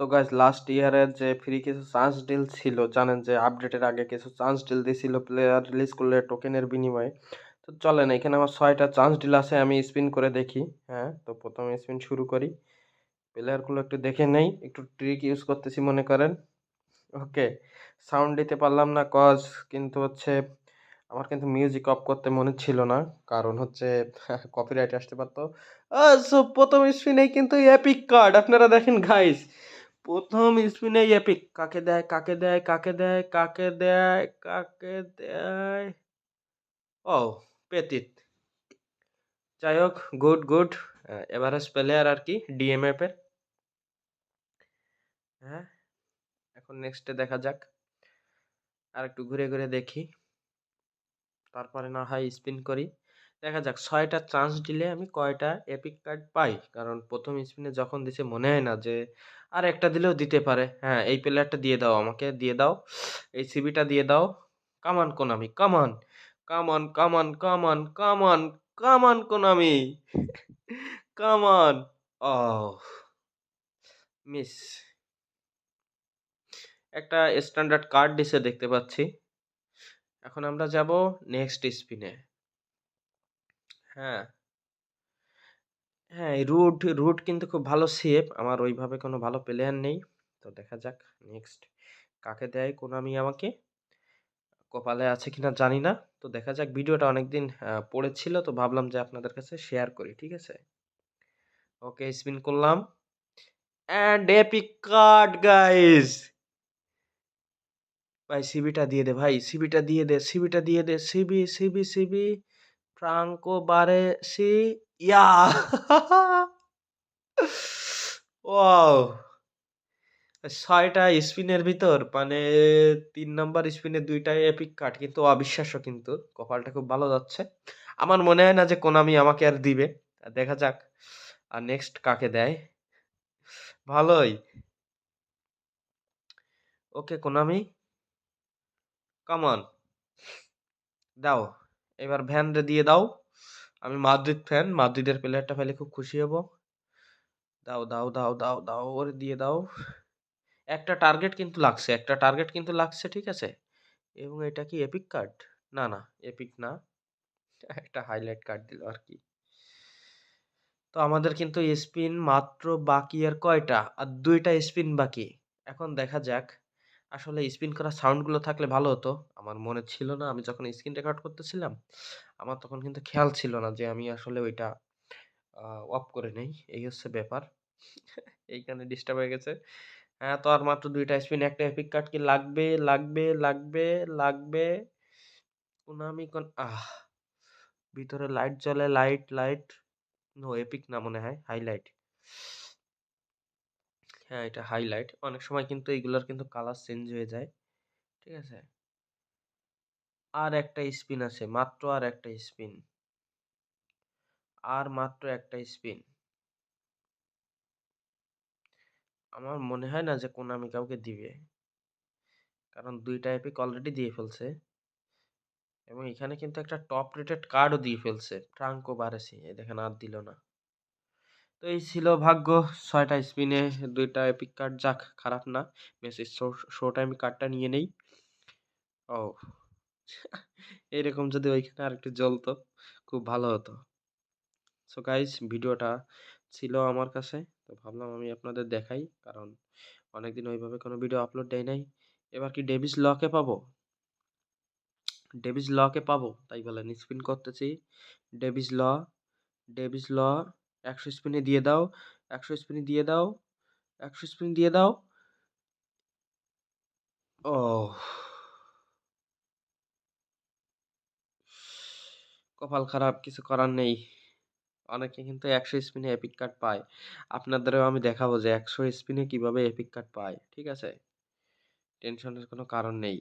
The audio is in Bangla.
সো গাইজ লাস্ট ইয়ারের যে ফ্রি কিছু চান্স ডিল ছিল, জানেন যে আপডেটের আগে কিছু চান্স ডিল দিয়েছিল প্লেয়ার রিলিজ করলে টোকেনের বিনিময়ে। তো চলেন, এখানে আমার ছয়টা চান্স ডিল আছে, আমি স্পিন করে দেখি। হ্যাঁ তো প্রথমে স্পিন শুরু করি। প্লেয়ারগুলো একটু দেখে নেই, একটু ট্রিক ইউজ করতেছি মনে করেন। ওকে সাউন্ড দিতে পারলাম না কজ কিন্তু হচ্ছে আমার কিন্তু মিউজিক অফ করতে মনে ছিল না। কারণ হচ্ছে কপিরাইট আসতে পারতো। সো প্রথম স্পিনেই কিন্তু এপিক কার্ড আপনারা দেখেন গাইস প্রথম স্পিনেই এপিক। কাকে দেয় কাকে দেয় কাকে দেয় কাকে দেয় কাকে দেয়? ও, পেতিত। যাই হোক, গুড গুড। এভারেজ প্লেয়ার আর কি ডিএমএফের হ্যাঁ এখন নেক্সটে দেখা যাক। আর একটু ঘুরে ঘুরে দেখি। তারপরে না হয় স্পিন করি। দেখা যাক ছয়টা চান্স দিলে আমি কয়টা এপিক কার্ড পাই। কারণ প্রথম স্পিনে যখন দিছে মনে হয় না যে, আর একটা দিলেও দিতে পারে। হ্যাঁ এই প্লেয়ারটা দিয়ে দাও আমাকে, দিয়ে দাও। এই সিবিটা দিয়ে দাও। কামান কোনামি কামান কামান কামান কামান come on come on Konami come on O miss একটা স্ট্যান্ডার্ড কার্ড দিছে, দেখতে পাচ্ছি। এখন আমরা যাব নেক্সট স্পিনে হ্যাঁ। হ্যাঁ রুট রুট কিন্তু খুব ভালো সেফ আমার ওইভাবে কোনো ভালো প্লেয়ার নেই। তো দেখা যাক নেক্সট কাকে দেয় কোনামি আমাকে। কপালে আছে কিনা জানি না। তো দেখা যাক, ভিডিওটা অনেকদিন পড়েছিল, তো ভাবলাম যে আপনাদের কাছে শেয়ার করি, ঠিক আছে? ওকে স্পিন করলাম। অ্যান্ড এপিক কার্ড গাইস ভাই সিবিটা দিয়ে দে, ভাই সিবিটা দিয়ে দে সিবিটা দিয়ে দে CB CB CB Franco Baresi yeah wow ছয়টা স্পিনের ভিতর মানে তিন নম্বর স্পিনে দুইটাই এপিক কাট কিন্তু অবিশ্বাস্য কিন্তু, কপালটা খুব ভালো যাচ্ছে। আমার মনে হয় না যে কোনামি আমাকে আর দিবে। দেখা যাক, আর নেক্সট কাকে দেয়? ভালোই। ওকে কোনামি কামন দাও। এবার ভ্যান রে দিয়ে দাও। আমি মাদ্রিদ ফ্যান মাদ্রিদের প্লেয়ারটা পেলে খুব খুশি হব। দাও দাও দাও দাও দাও, ওরে দিয়ে দাও। একটা টার্গেট কিন্তু লাগছে, একটা টার্গেট কিন্তু লাগছে, ঠিক আছে? এবং এটা কি এপিক কার্ড না না এপিক না। একটা হাইলাইট কার্ড দিল আর কি। তো আমাদের কিন্তু স্পিন মাত্র বাকি আর কয়টা? আর দুইটা স্পিন বাকি। এখন দেখা যাক। আসলে স্পিন করা সাউন্ডগুলো থাকলে ভালো হতো। আমার মনে ছিল না, আমি যখন স্ক্রিন রেকর্ড করতেছিলাম, আমার তখন কিন্তু খেয়াল ছিল না যে আমি আসলে ওইটা অফ করে নেই। এই হচ্ছে ব্যাপার। এইখানে ডিস্টার্ব হয়ে গেছে। হ্যাঁ তো আর মাত্র দুইটা স্পিন, একটা এপিক কার্ড কি লাগবে লাগবে লাগবে লাগবে? কোনামি কোন আহ, ভিতরে লাইট জ্বলে লাইট লাইট নো এপিক না মনে হয় হাইলাইট হ্যাঁ এটা হাইলাইট অনেক সময় কিন্তু এইগুলোর কিন্তু কালার চেঞ্জ হয়ে যায়। ঠিক আছে? আর একটা স্পিন আছে, মাত্র আর একটা স্পিন আর মাত্র একটা স্পিন আমার মনে হয় না যে কোন আমি কাউকে দিবে। কারণ দুইটা এপিক অলরেডি দিয়ে ফেলছে। এবং এখানে কিন্তু একটা টপ রেটেড কার্ডও দিয়ে ফেলছে ট্রাঙ্কো বারেসি দেখেন, আর দিল না। তো এই ছিল ভাগ্য। ছয়টা স্পিনে দুইটা এপিক কার্ড যাক খারাপ না। মেসির শো টাইম কার্ডটা নিয়ে নেই। ও, এইরকম যদি ওইখানে আর একটু জ্বলতো, খুব ভালো হতো। সো গাইজ ভিডিওটা ছিল আমার কাছে। তো ভাবলাম আমি আপনাদের দেখাই, কারণ অনেকদিন ওইভাবে কোনো ভিডিও আপলোড দেয় নাই। এবার কি ডেভিস লকে পাবো? ডেভিস লকে পাবো, তাই বলেন স্পিন করতেছি। ডেভিস ল ডেভিস ল একশো স্পিনে দিয়ে দাও, একশো স্পিনে দিয়ে দাও, একশো স্পিন দিয়ে দাও। ও কপাল খারাপ, কিছু করার নেই। অনেকে কিন্তু একশো স্পিনে এপিক কার্ড পায়। আপনাদেরও আমি দেখাবো যে একশো স্পিনে কীভাবে এপিক কার্ড পায়, ঠিক আছে? টেনশনের কোনো কারণ নেই।